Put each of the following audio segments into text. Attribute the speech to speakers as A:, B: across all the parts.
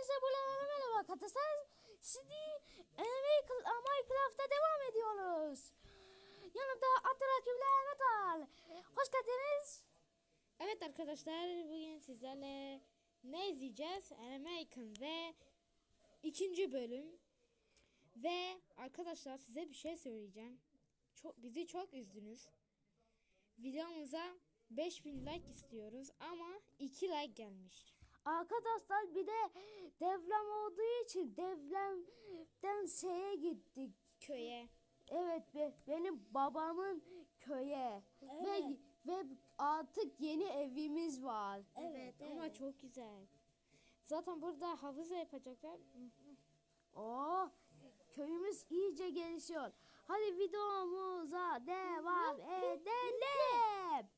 A: Hepinize buralara merhaba arkadaşlar. Şimdi Minecraft'a devam ediyoruz. Yanımda Abdülhakim ile Ahmet var. Hoş geldiniz.
B: Evet arkadaşlar bugün sizlerle ne izleyeceğiz? Animation ve ikinci bölüm. Ve arkadaşlar size bir şey söyleyeceğim. Çok bizi çok üzdünüz. Videomuza 5000 like istiyoruz ama 2 like gelmiş.
A: Arkadaşlar bir de devrem olduğu için devremden şeye gittik.
B: Köye.
A: Evet be, benim babamın köye. Ve, ve artık yeni evimiz var.
B: Evet, ama çok güzel. Zaten burada havuz da yapacaklar.
A: Oo, köyümüz iyice gelişiyor. Hadi videomuza devam edelim.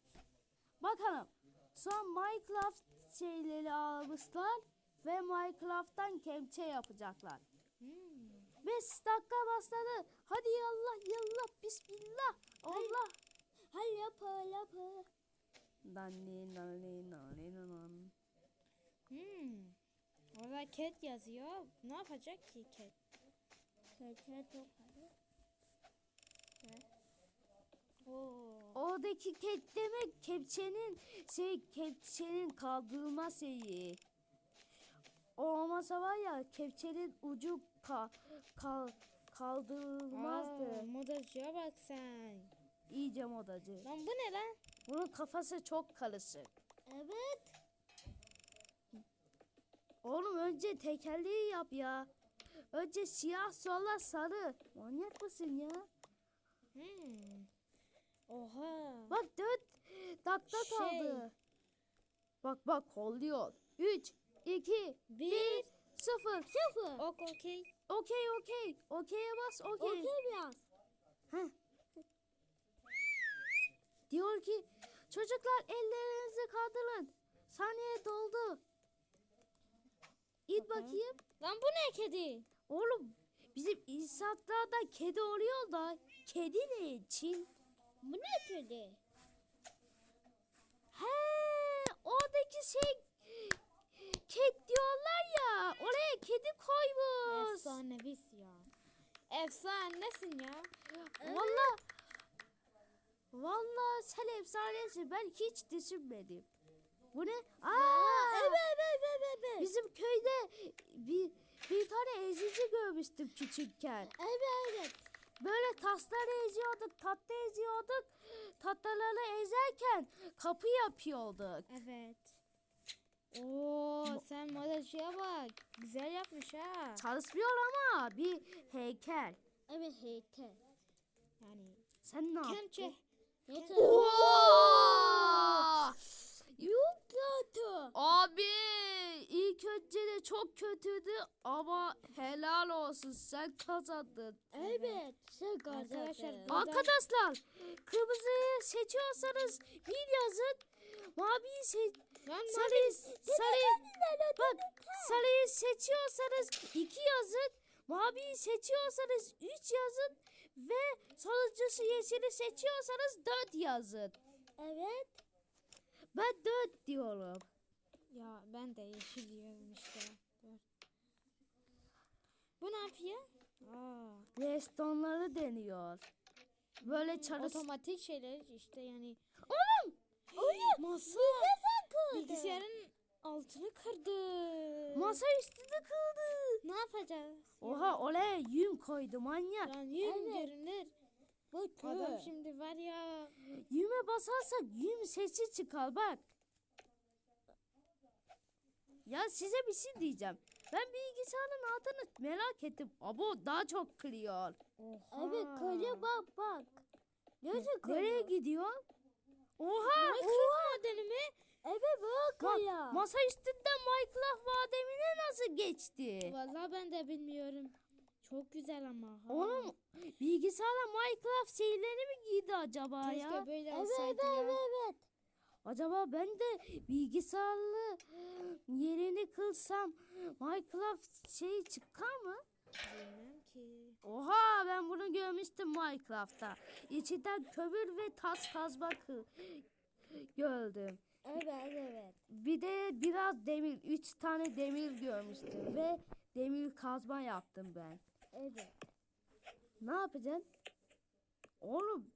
A: Bakalım. Son Minecraft şeyleri almışlar ve Minecraft'tan kemçe yapacaklar.
B: Hmm.
A: 5 dakika başladı. Hadi yallah yallah bismillah. Allah.
C: Hadi yapı yapı.
A: Nani nani nani nani.
B: Hmm. Orada cat yazıyor. Ne yapacak ki cat?
C: Kötü toparı.
B: Oo.
A: Oradaki ket demek kepçenin şey kepçenin kaldırılma şeyi. O olmasa var ya kepçenin ucu ka, kal, kaldırılmazdı.
B: Aa, modacıya bak sen.
A: İyice modacı.
B: Lan bu ne lan?
A: Bunun kafası çok karışık.
C: Evet.
A: Oğlum önce tekerleği yap ya. Önce siyah sonra sarı. Manyak mısın ya?
B: Hmm. Oha.
A: Bak dört dakika
B: Şey.
A: kaldı. Bak bak kolluyor. 3, 2, 1, 0.
C: Sıfır.
B: Ok okey.
A: Okey okey. Okey'e bas okey.
C: Okey biraz.
A: Heh. Diyor ki çocuklar ellerinizi kaldırın. Saniye doldu. İt bakayım.
B: Lan bu ne kedi?
A: Oğlum bizim insanlarda kedi oluyor da kedi ne için?
C: Bu ne kedi?
A: He oradaki şey ket diyorlar ya oraya kedi koymuş.
B: Efsanevis ya. Efsanesin ya.
A: Valla Valla sen efsanesin ben hiç düşünmedim. Bu ne? Aa,
C: Evet evet evet evet.
A: Bizim köyde bir bir tane ezici görmüştüm küçükken.
C: Evet evet.
A: Böyle tasları eziyorduk, tatlı eziyorduk. Tatlıları ezerken kapı yapıyorduk.
B: Evet. Oo sen modacıya bak. Güzel yapmış ha.
A: Çalışmıyor ama bir heykel.
C: Evet heykel.
B: Yani
A: Sen ne yaptın?
B: kemçe.
C: Nasıl?
A: Oo!
C: Kötü.
A: Abi ilk önce de çok kötüydü ama helal olsun sen kazandın.
C: Evet. Sen
B: Arkadaşlar,
C: kazandın.
B: bu-
A: Arkadaşlar kırmızıyı seçiyorsanız bir yazın. Maviyi seç
B: Lan
A: sarıyı sarıyı bak sarıyı seçiyorsanız iki yazın. Maviyi seçiyorsanız üç yazın ve sonuncusu yeşili seçiyorsanız dört yazın.
C: Evet.
A: Ben dört diyorum.
B: Ya ben de yeşil diyorum işte. Bu ne yapıyor? Aa,
A: Restonları deniyor. Böyle çalış...
B: otomatik şeyler işte yani.
A: Oğlum!
B: Masa bilgisayarın altını kırdı.
A: Masa üstünde kıldı.
B: Ne yapacağız?
A: Oha oraya yün koydu manyak.
B: Lan yün
C: Evet.
B: görünür.
C: Bu
B: Adam şimdi var ya.
A: Yüme basarsak yün sesi çıkar bak. Ya size bir şey diyeceğim. Ben bilgisayarın altını merak ettim. Abo daha çok kırıyor.
B: Oha.
C: Evet köle bak bak. Nasıl
A: Nereye
C: köle?
A: gidiyor? Oha!
B: Minecraft modeli mi?
C: Evet bak
A: Ma-
C: köle.
A: masa üstünden Minecraft vademine nasıl geçti?
B: Vallahi ben de bilmiyorum. Çok güzel ama. ha.
A: Oğlum bilgisayara Minecraft şeylerini mi giydi acaba
B: Keşke
A: ya?
B: böyle
C: Evet
B: olsaydı
C: evet
B: ya.
C: evet.
A: Acaba ben de bilgisayarlı yerini kılsam Minecraft şey çıkar mı?
B: Bilmem ki.
A: Oha ben bunu görmüştüm Minecraft'ta. İçinden kömür ve tas kazma gördüm.
C: Evet evet.
A: Bir de biraz demir, üç tane demir görmüştüm ve demir kazma yaptım ben.
C: Evet.
A: Ne yapacaksın? Oğlum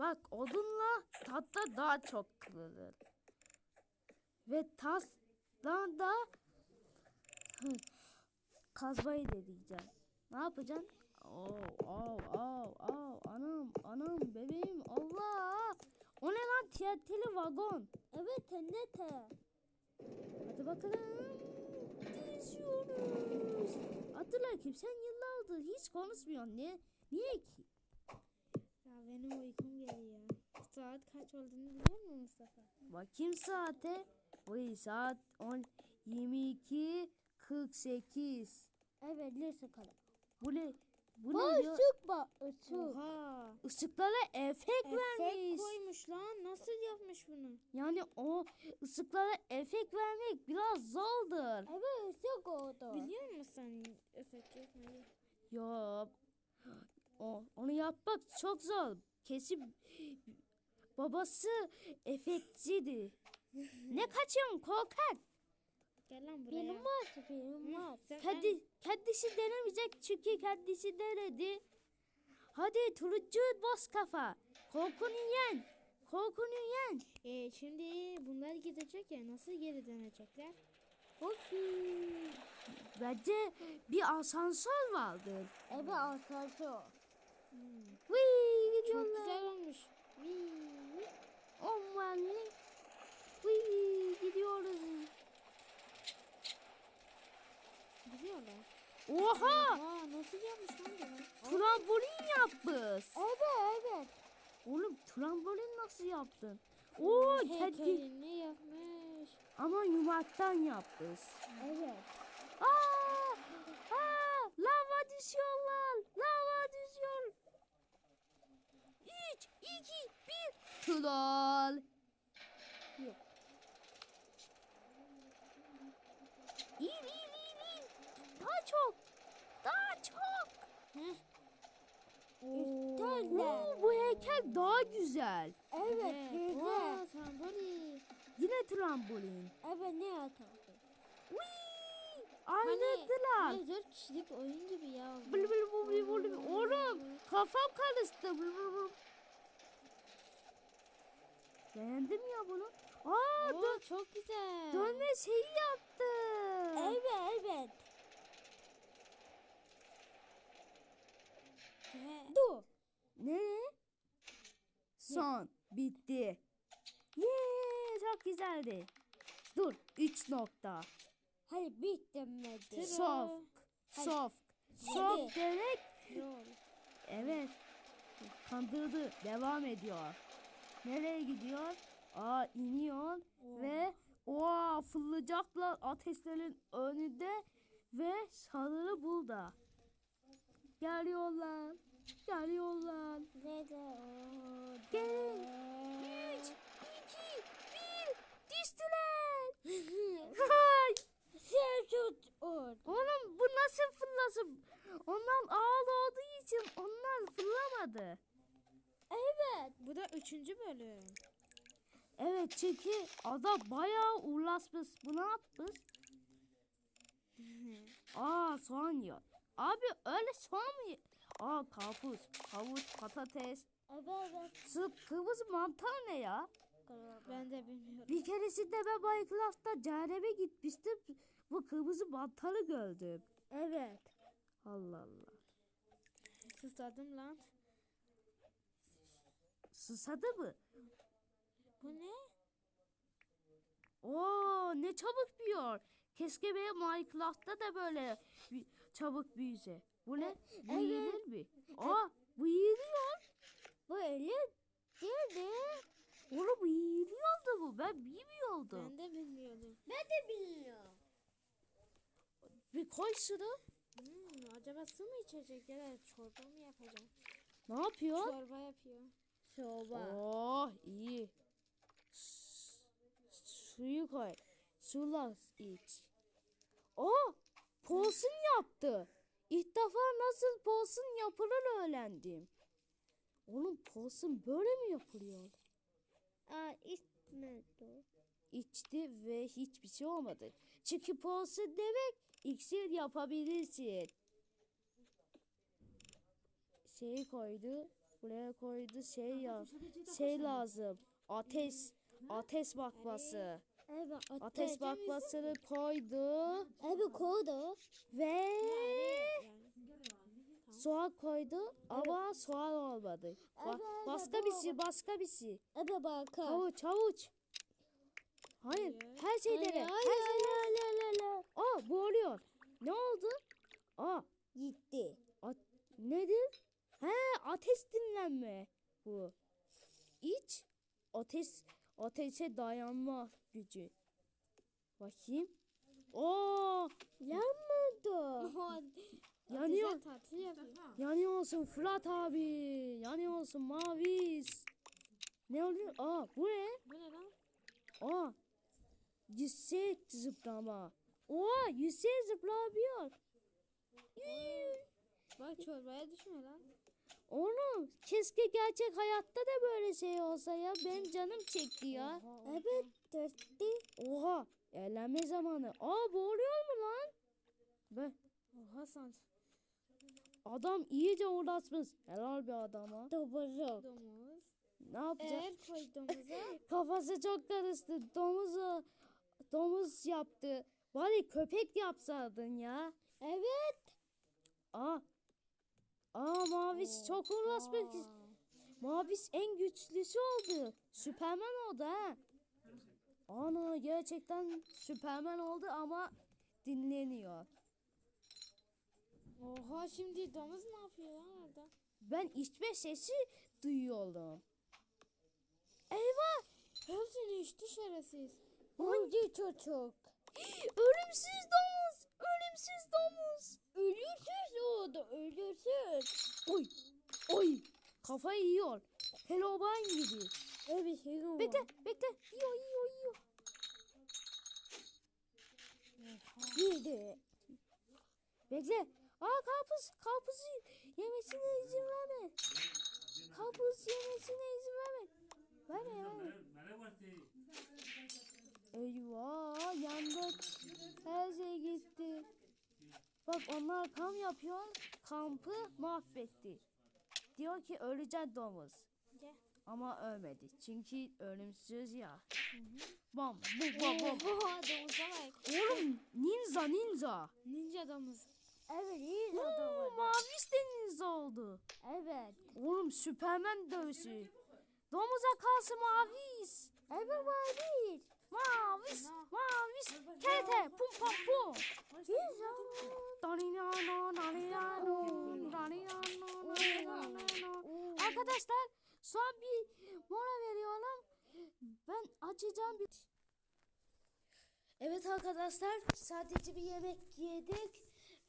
A: bak odunla tahta daha çok kırılır. Ve tasdan da kazmayı deneyeceğim. Ne yapacaksın? Oo, oo, oo, oo, anam, anam, bebeğim, Allah! O ne lan TNT'li vagon?
C: Evet TNT.
A: Hadi bakalım. Değişiyoruz. Abdülhakim sen yıllardır hiç konuşmuyorsun. Niye? Niye ki?
B: Ya benim uykum geliyor. Saat kaç olduğunu biliyor musun Mustafa?
A: Bakayım saate. Bu saat 10 22 48.
C: Evet lise kalın.
A: Bu ne? Bu ne diyor?
C: ışık bak ışık.
B: Oha.
A: Işıklara efekt,
B: Efekt
A: vermiş.
B: koymuş lan. Nasıl yapmış bunu?
A: Yani o ışıklara efekt vermek biraz zordur.
C: Evet ışık oldu.
B: Biliyor musun efekt yapmayı?
A: Yok. O, onu yapmak çok zor. Kesin babası efektçiydi. ne kaçıyorsun korkak?
B: Gel lan buraya.
C: Benim var benim var.
A: Kendi, kendisi denemeyecek çünkü kendisi denedi. Hadi turuncu boz kafa. Korkunu yen. Korkunu yen.
B: Ee, şimdi bunlar gidecek ya nasıl geri dönecekler?
A: Bakayım. Bence bir asansör vardır.
C: Evet asansör.
A: Vıy
B: Çok
A: gidiyorlar.
B: güzel olmuş.
A: Aman. Vıy gidiyoruz.
B: Gidiyorlar.
A: Oha!
B: Aa nasıl yapmış lan bunu?
A: Trambolin yapmış.
C: Evet evet.
A: Oğlum trambolin nasıl yaptın? Oo kedi.
B: Heykelini yapmış.
A: Ama yumaktan yapmış.
C: Evet.
A: Aa! Aa! Lava düşüyorlar. Lava düşüyor. 3, 2, 1. Troll.
C: Yok.
A: İn, in, in, in. Daha çok. Daha çok.
C: Üstlerle.
A: Oo, bu heykel daha güzel.
C: Evet güzel.
B: Aa trambolin.
A: Yine trambolin.
C: Evet ne?
A: Whee!
B: Hani,
A: Aynadılar.
B: hani dört kişilik oyun gibi ya.
A: Bıl bıl bıl bıl bıl bıl. Oğlum kafam karıştı. Bıl bıl bıl. Beğendim ya bunu. Aa
B: Oo,
A: dön
B: çok güzel.
A: dönme şeyi yaptı.
C: Evet evet.
B: Ve-
C: Dur.
A: Ne? Son. Bitti. Yee çok güzeldi. Dur 3 nokta.
C: Hayır. Hayır.
A: Soft.
C: Hadi.
A: Soft demek
B: Yol.
A: Evet. Kandırdı. Devam ediyor. Nereye gidiyor? Aa iniyor ve oha fırlayacaklar ateşlerin önünde ve sarılı burada. Geliyorlar. Geliyorlar.
C: Nerede?
A: Gelin. 3, 2, 1. Düştüler. Hay.
C: Sen tut or.
A: Oğlum bu nasıl fırlasın? Onlar ağır olduğu için onlar fırlamadı.
C: Evet.
B: Bu da üçüncü bölüm.
A: Evet çünkü adam bayağı uğraşmış. Bu ne yapmış? Aa soğan yiyor. Abi öyle soğan mı? Aa karpuz, havuç, patates.
C: Evet evet.
A: Şu kırmızı mantar ne ya?
B: Ben de bilmiyorum.
A: Bir keresinde ben Minecraft'ta cehenneme gitmiştim. Bu kırmızı mantarı gördüm.
C: Evet.
A: Allah Allah.
B: Susadım lan.
A: Susadı mı?
B: Bu ne?
A: Oo ne çabuk büyüyor. Keşke benim Minecraft'ta da böyle çabuk büyüse. Bu ne? Büyüyor mi? Aa büyüyor.
C: Böyle değil
A: Oğlum büyüyordu bu. Ben bilmiyordum.
B: Ben de bilmiyordum.
C: Ben de bilmiyorum.
A: Bir koy şunu.
B: Hmm, acaba su mu içecek ya da çorba mı yapacak?
A: Ne yapıyor?
B: Çorba yapıyor.
C: Soba.
A: Oh iyi. S- Suyu koy. Sula iç. Oh posun yaptı. İlk defa nasıl posun yapılır öğrendim. Oğlum posun böyle mi yapılıyor?
C: Aa, İçmedi.
A: içti ve hiçbir şey olmadı. Çıkıp olsun demek iksir yapabilirsin. Şey koydu. Buraya koydu şey ya. Şey lazım. Ateş. Ateş bakması.
C: Evet.
A: Ateş bakmasını koydu
C: Evet koydu.
A: ve soğan koydu ama soğan olmadı. Ba-
C: Evet,
A: başka bir şey, başka bir şey.
C: Evet bakın.
A: Havuç, havuç. Hayır, her şey dene. Her
C: Hayır,
A: şey
C: hayır, hayır, hayır.
A: Aa, boğuluyor. Ne oldu? Aa,
C: Gitti.
A: a- nedir? He, ateş dinlenme bu. İç, ateş, ateşe dayanma gücü. Bakayım. Oo,
C: Yanmadı.
A: yanıyor.
B: tatil yapıyor.
A: Yanıyorsun Fırat abi. Yanıyorsun Mavis. Ne oluyor? Aa, bu ne?
B: Bu ne lan?
A: Aa, yüksek zıplama. Oha, yüksek zıplayabiliyor.
B: Bak çorbaya düşme lan.
A: Oğlum, keşke gerçek hayatta da böyle şey olsa ya. Ben canım çekti ya.
C: Evet dörtte.
A: Oha, eğlenme zamanı. Aa, boğuluyor mu lan? Be,
B: Oha sans.
A: Adam iyice uğraşmış. Helal bir adama.
C: Dobozuk.
B: Domuz.
A: Ne yapacak?
B: Eğer koy domuza.
A: Kafası çok karıştı. Domuzu, domuz yaptı. Bari köpek yapsaydın ya.
C: Evet.
A: Aa. Aa Mavis çok uğraşmış. Mavis en güçlüsü oldu. Süperman oldu ha. Ana gerçekten Süperman oldu ama dinleniyor.
B: Oha şimdi domuz ne yapıyor lan orada?
A: Ben içme sesi duyuyorum. Eyvah!
B: Hepsini içti şerefsiz.
C: Hangi çocuk?
A: Ölümsüz domuz! Ölümsüz domuz!
C: Ölürsüz oldu. Ölürsüz.
A: Oy! Oy! Kafayı yiyor. Hello Bunny gibi.
C: Evet. Hero
A: Bekle, bekle. Yiyor, yiyor, yiyor.
C: Yedi.
A: Bekle. Aa karpuz, karpuzu yemesine izin verme. Karpuz yemesine izin verme. Verme, verme. Eyvah, yandık. Her şey gitti. Bak onlar kamp yapıyor. Kampı mahvetti. Diyor ki ölecek domuz. Ama ölmedi. Çünkü ölümsüz ya. Bam, bu, bam, bam.
B: Oha domuza bak.
A: Oğlum ninja ninja.
B: Ninja domuz.
C: Evet iyi
A: Oo,
C: oldu.
A: mavis de ninja oldu.
C: Evet.
A: Oğlum Süpermen dövüşü. Domuza kalsın mavis.
C: Evet mavi.
A: Mavis, mavis. Kete, pum pam pum. Darinano, darinano, darinano, darinano. Arkadaşlar son bir mola veriyorum. Ben açacağım bir... Evet arkadaşlar sadece bir yemek yedik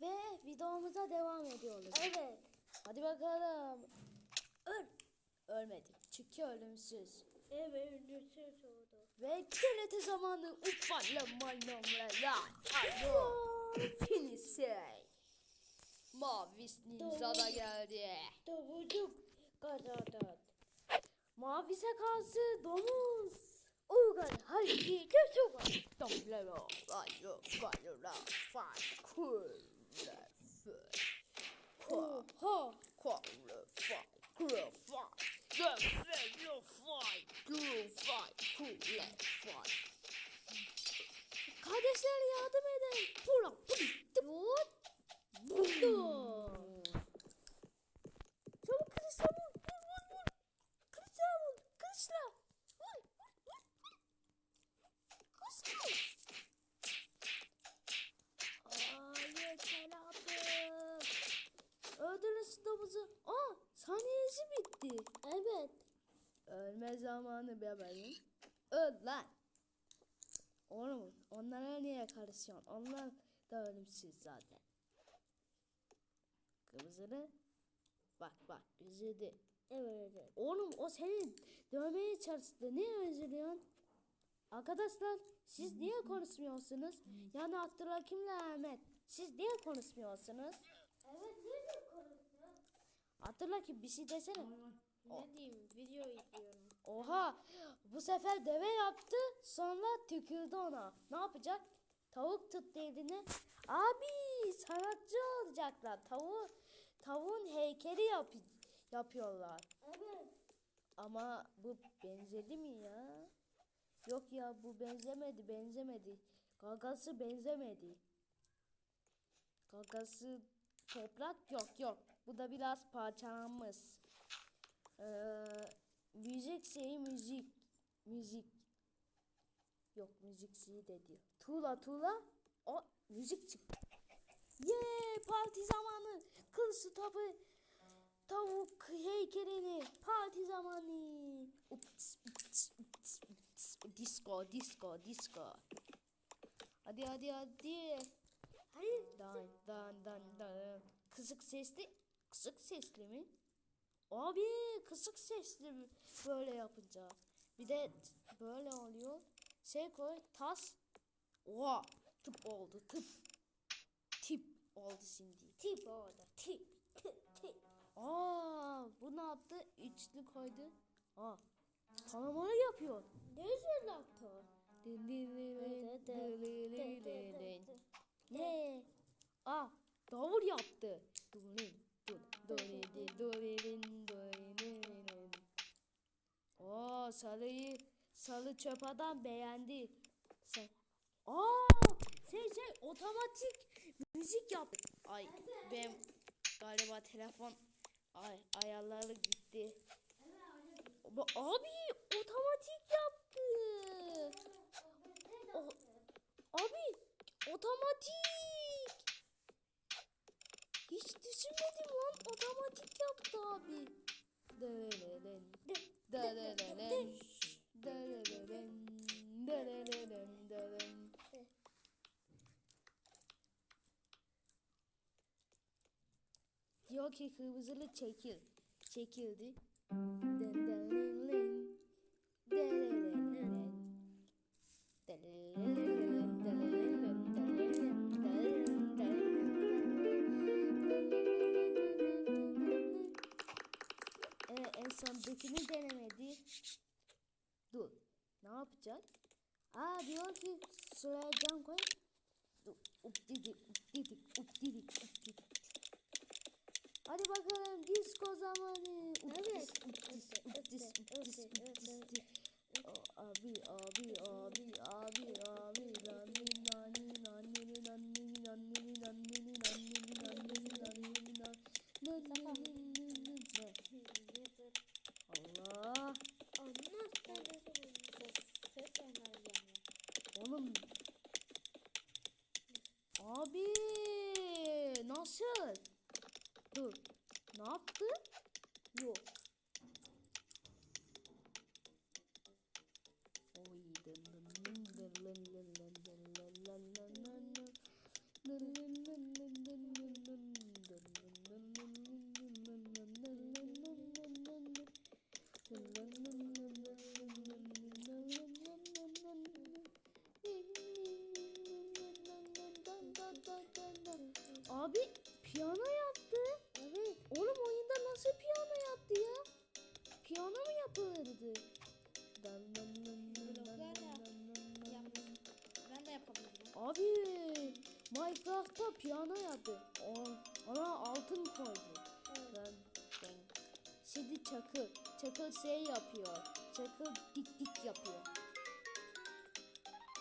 A: ve videomuza devam ediyoruz.
C: Evet.
A: Hadi bakalım. Öl. Ölmedik çünkü ölümsüz.
C: Evet ölürsüz oldu.
A: Ve TRT zamanı ufakla maymunlarla. Alo. Finise. Mavis Ninja da geldi.
C: Dobozuk kazandı.
A: Mavis'e karşı domuz.
C: Uygar hadi çocuk.
A: Domlero. Ayo. Four, four, four, five,
C: four,
A: five, the six, the five, two, five, two, left, five. Kardeşler yardım edin. Pula, pula, pula. Çabuk Telafi. Öldürün domuzu. Aa saniyesi bitti.
C: Evet.
A: Ölme zamanı bebeğim. Öl lan. Oğlum onlara niye karışıyorsun? Onlar da ölümsüz zaten. Kırmızılı. Bak bak üzüldü.
C: Evet. evet.
A: Oğlum o seni dövmeye çalıştı. Niye üzülüyorsun? Arkadaşlar siz niye konuşmuyorsunuz? Yani Abdülhakim'le Ahmet. Siz niye konuşmuyorsunuz?
C: Evet niye konuşuyorsunuz?
A: Hatırla ki bir şey desene.
B: Ne diyeyim video izliyorum.
A: Oha bu sefer deve yaptı sonra tükürdü ona. Ne yapacak? Tavuk tuttu elini. Abi sanatçı olacaklar. Tavuğu, tavuğun heykeli yap yapıyorlar.
C: Evet.
A: Ama bu benzedi mi ya? Yok ya bu benzemedi benzemedi. Gagası benzemedi. Gagası toprak yok yok. Bu da biraz parçamız. Ee, müzik şeyi müzik. Müzik. Yok müzik şeyi de diyor. Tuğla tuğla. O müzik çıktı. Yee parti zamanı. Kıl tabi tavuk heykelini parti zamanı. Ups, ups, ups, ups. Disco, disco, disco. Hadi hadi hadi. Hani dan dan dan dan. Kısık sesli. Kısık sesli mi? Abi kısık sesli mi? böyle yapınca. Bir de böyle oluyor. Şey koy tas. Oha tıp oldu tıp. Tip oldu şimdi.
C: Tip oldu tip. Tip tip.
A: Aa bu ne yaptı? Üçlü koydu. Aa kanamalı yapıyor.
C: Ne üzerine
A: attı? Din ne? Aa davul yaptı. Dulin dul dulidi dulidin dulidin. Oo salıyı salı çöp adam beğendi. Sen Aa şey şey otomatik müzik yaptı. Ay ben galiba telefon ay ayarları gitti. Abi otomatik Otomatik. Hiç düşünmedim lan. Otomatik yaptı abi. Delelelen. Delelelen. Delelelen. Delelelen. Delelelen. Diyor ki kırmızılı çekil. Çekildi. Delelelen. diyor ki sıraya can koy. Up didik, up didik, up didik, up didik. Hadi bakalım disco zamanı. Evet. Uptis, uptis, uptis, uptis, uptis. Abi, abi, abi, abi, abi, abi. lın
B: lın lın lın lın lın lın
A: lın Minecraft'ta piyano yaptı. Ona altın koydu. Ben, ben. Şimdi çakıl. Çakıl şey yapıyor. Çakıl dik dik yapıyor.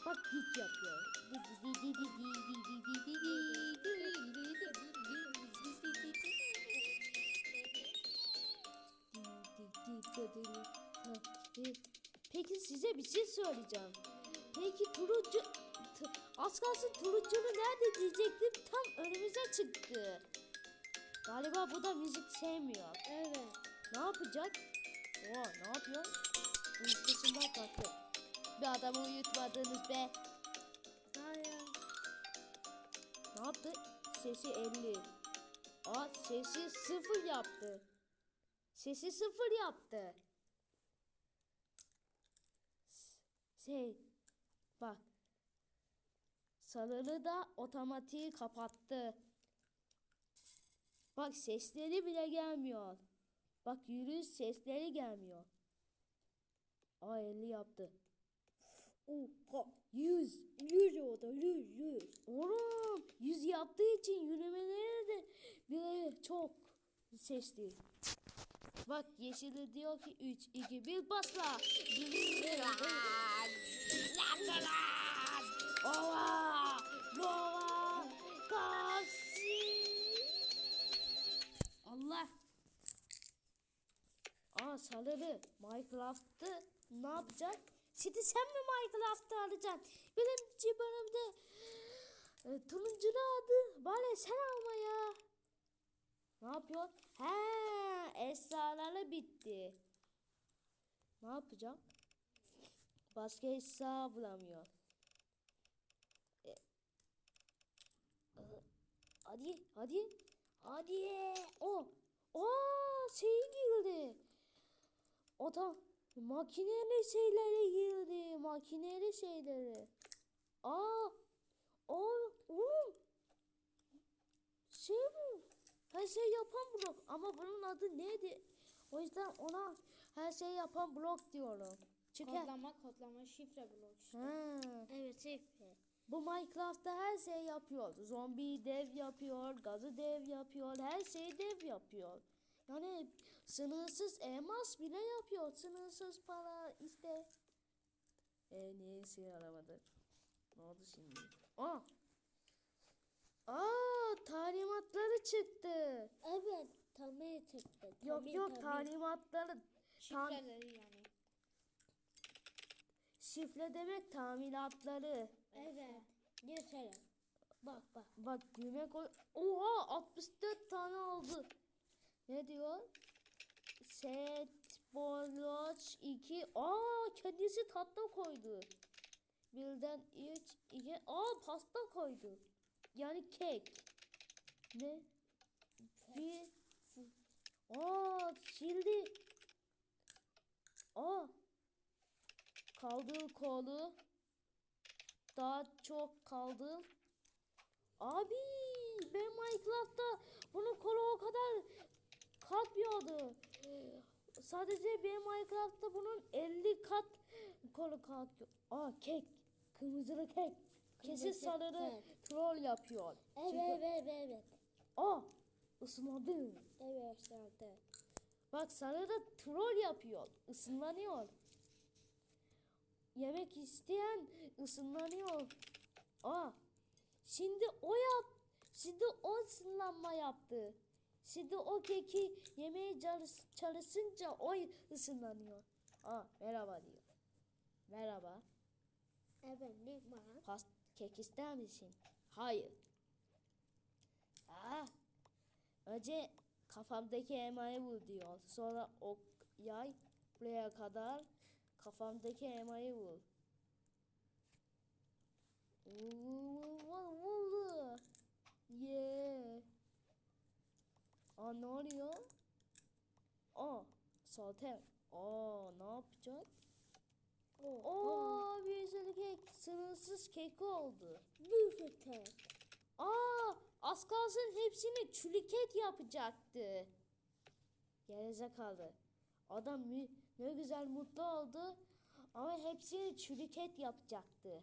A: Bak dik yapıyor. Peki size bir şey söyleyeceğim. Peki turuncu az kalsın turuncunu nerede diyecektim tam önümüze çıktı. Galiba bu da müzik sevmiyor.
B: Evet.
A: Ne yapacak? Oo, ne yapıyor? Uykusundan kalktı. Bir adamı uyutmadınız be.
B: Hayır.
A: Ne yaptı? Sesi 50. Aa sesi sıfır yaptı. Sesi sıfır yaptı. Şey bak. Sarılı da otomatiği kapattı. Bak sesleri bile gelmiyor. Bak yürüyüş sesleri gelmiyor. Aa 50 yaptı.
C: Oha.
A: 100.
C: Yüz oldu. Yüz yüz.
A: Oğlum 100 yaptığı için yürümeleri de bile çok sesli. Bak yeşili diyor ki 3, 2, 1 basla. Ova! Ova! Kasi! Allah! Aa sarılı Minecraft'ı ne yapacak? Şimdi sen mi Minecraft'ı alacaksın? Birinci bölümde e, turunculu adı bari sen alma ya. Ne yapıyor? He, esraları bitti. Ne yapacak? Başka esra bulamıyor. E, e, hadi, hadi, hadi. O, o şey girdi. O da makineli şeyleri girdi. Makineli şeyleri. Aa, o, oğlum. Şey bu. Her şey yapan blok. Ama bunun adı neydi? O yüzden ona her şey yapan blok diyorum. Çünkü
B: Kodlama kodlama şifre blok işte.
A: ha,
C: Evet şifre.
A: Bu Minecraft'ta her şey yapıyor. Zombi dev yapıyor, gazı dev yapıyor, her şeyi dev yapıyor. Yani sınırsız elmas bile yapıyor. Sınırsız para işte. E niye işe yaramadı? Ne oldu şimdi? Aa! Aa talimatları çıktı.
C: Evet. Tamam çıktı.
A: Yok
C: Tamam,
A: yok
C: tamam.
A: talimatları. Tam,
B: Şifreleri yani.
A: şifre demek tamiratları.
C: Evet. Geçelim. Bak bak.
A: Bak düğme koy. Oha 64 tane oldu. Ne diyor? Set boloç 2. Aa kendisi tatlı koydu. Birden 3 2. Aa pasta koydu. Yani kek. Ne? Bir. Aa sildi. Aa. Kaldır kolu. Daha çok kaldı. Abi ben Minecraft'ta bunun kolu o kadar kalkmıyordu. Sadece ben Minecraft'ta bunun 50 kat kolu kalkıyor. Aa kek. Kırmızılı kek. Kesin sarılı
C: kek.
A: troll yapıyor.
C: Evet
A: Çünkü-
C: evet evet.
A: Aa ısınmadı.
C: Evet zaten.
A: Bak sarılı troll yapıyor. Isınlanıyor. Yemek isteyen ısınlanıyor. Aa. Şimdi o yap. Şimdi o ısınlanma yaptı. Şimdi o keki yemeye çalış- çalışınca o ısınlanıyor. Aa merhaba diyor. Merhaba.
C: Evet ne var?
A: Past kek ister misin? Hayır. Aa. Önce kafamdaki elmayı vur diyor. Sonra ok yay buraya kadar kafamdaki elmayı vur. Vur, vur, vurdu. Yeah. Aa ne oluyor? Aa zaten. Aa ne yapacak? Oo bir sürü kek. Sınırsız kek oldu.
C: Bir fıtık.
A: Aa, az kalsın hepsini çüliket yapacaktı. Gerizekalı. Adam ne güzel mutlu oldu ama hepsini çüliket yapacaktı.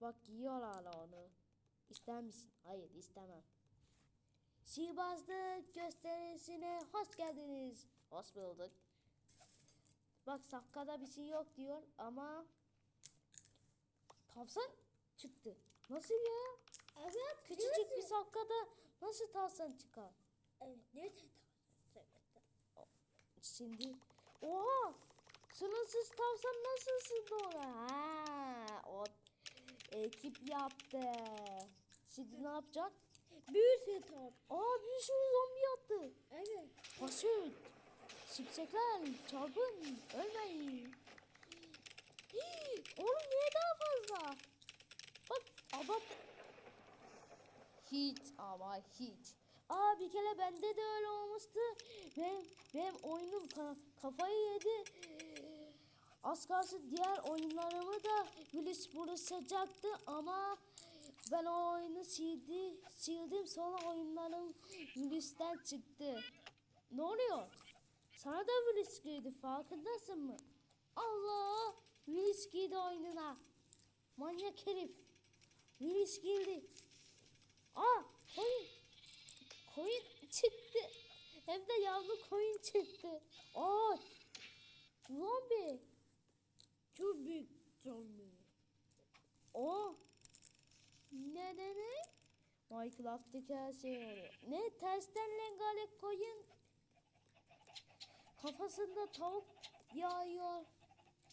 A: Bak yiyorlar hala onu. İster misin? Hayır istemem. Sihirbazlık gösterisine hoş geldiniz. Hoş bulduk. Bak Sakka'da bir şey yok diyor ama tavşan çıktı. Nasıl ya?
C: Evet.
A: Küçücük bir? Sakka'da nasıl tavşan çıkar?
C: Evet nerede?
A: Şimdi oha sınırsız tavşan nasıl sığdı? Ha, o ekip yaptı. Şimdi ne yapacak?
C: Bir fıtık.
A: Aa bir sürü zombi yaptı.
C: Evet.
A: Basın. Şimşekler çarpın ölmeyin. Hii, Oğlum niye daha fazla? Bak abart. Hiç ama hiç. Aa bir kere bende de öyle olmuştu. Benim, benim oyunum ka- kafayı yedi. Az kalsın diğer oyunlarımı da virüs bulaşacaktı ama ben o oyunu sildi, sildim sonra oyunlarım virüsten çıktı. Ne oluyor? Sana da virüs girdi farkındasın mı? Allah! Virüs girdi oyununa. Manyak herif. Virüs girdi. Aa koyun. Koyun çıktı. Hem de yavru koyun çıktı. Aa zombi.
C: Çok büyük zombi.
A: O ne ne ne? Minecraft'taki her şey oluyor. Ne tersten rengarenk koyun kafasında tavuk yağıyor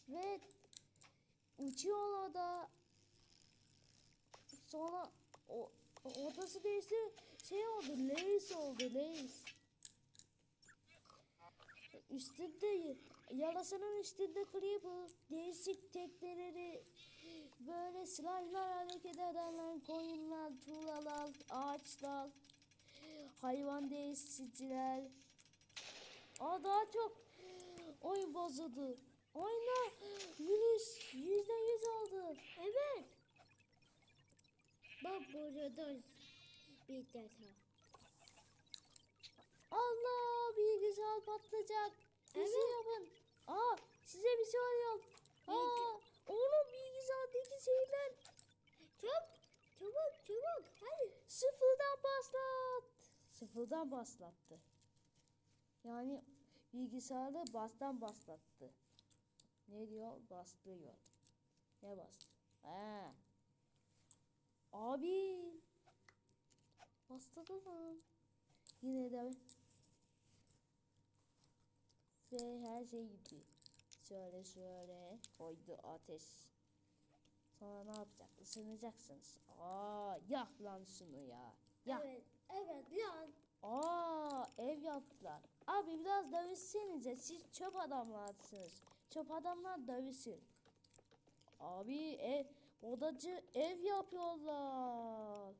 A: ve uçuyor o da sonra o odası değişti şey oldu leys oldu leys üstünde yarasının üstünde creeper değişik tekneleri böyle silahlar hareket edenler koyunlar tuğlalar ağaçlar hayvan değişiciler Aa daha çok oyun bozuldu. Oyna virüs yüzde yüz oldu.
C: Evet. Bak burada bir data.
A: Allah patlayacak. Bir şey
C: Evet.
A: yapın. Aa size bir şey oluyor. Aa oğlum bilgisayardaki şeyler
C: Çabuk, çabuk, çabuk. Hadi.
A: sıfırdan başlat. Sıfırdan başlattı. Yani bilgisayarı bastan başlattı. Ne diyor? Bastırıyor. Ne bastı? He. Abi. Bastırdı. Yine de ve her şey gitti. Şöyle şöyle koydu ateş. Sonra ne yapacak? Isınacaksınız. Aa, yak lan şunu ya. Yak.
C: Evet, evet lan.
A: Aa, ev yaptılar. Abi biraz dövüşsenize. Siz çöp adamlarsınız. Çöp adamlar dövüşsün. Abi ev, odacı ev yapıyorlar.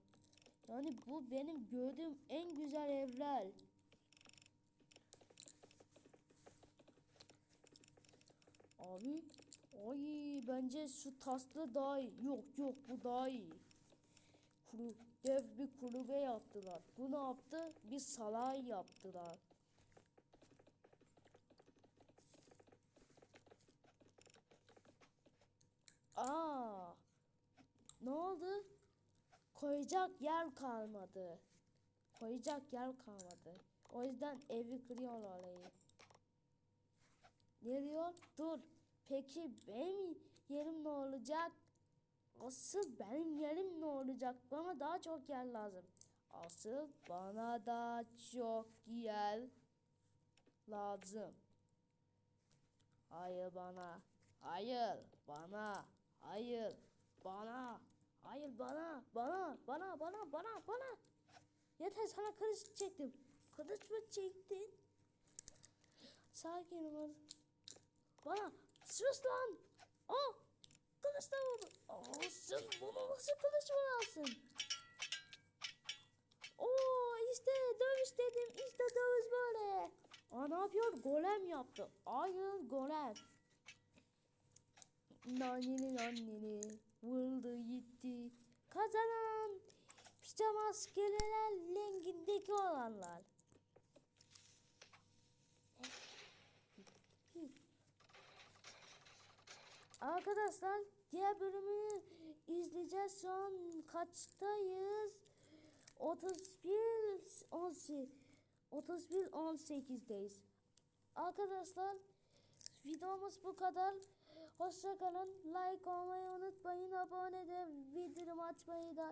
A: Yani bu benim gördüğüm en güzel evler. Abi, ay bence şu taslı daha iyi. Yok yok bu daha iyi. Kuru, dev bir kulübe yaptılar. Bu ne yaptı? Bir saray yaptılar. Aa, ne oldu? Koyacak yer kalmadı. Koyacak yer kalmadı. O yüzden evi kırıyorlar orayı. Ne diyor? Dur. Peki benim yerim ne olacak? Asıl benim yerim ne olacak? Bana daha çok yer lazım. Asıl bana daha çok yer lazım. Hayır bana. Hayır bana. Hayır bana. Hayır bana. Bana. Bana. Bana. Bana. Bana. Yeter sana kılıç çektim. Kılıç mı çektin? Sakin ol. Bana. Sus lan. Aa. Kılıçla vurdu. Sen bunu nasıl kılıç vurarsın? Oo işte dövüş dedim. İşte dövüş böyle. Aa ne yapıyor? Golem yaptı. Hayır golem. Nanini nanini. Vurdu gitti. Kazanan pijama askeriler rengindeki olanlar. Arkadaşlar diğer bölümünü izleyeceğiz. Şu an kaçtayız? 31 18 31 18'deyiz. Arkadaşlar videomuz bu kadar. Hoşça kalın. Like olmayı unutmayın. Abone de bildirim açmayı da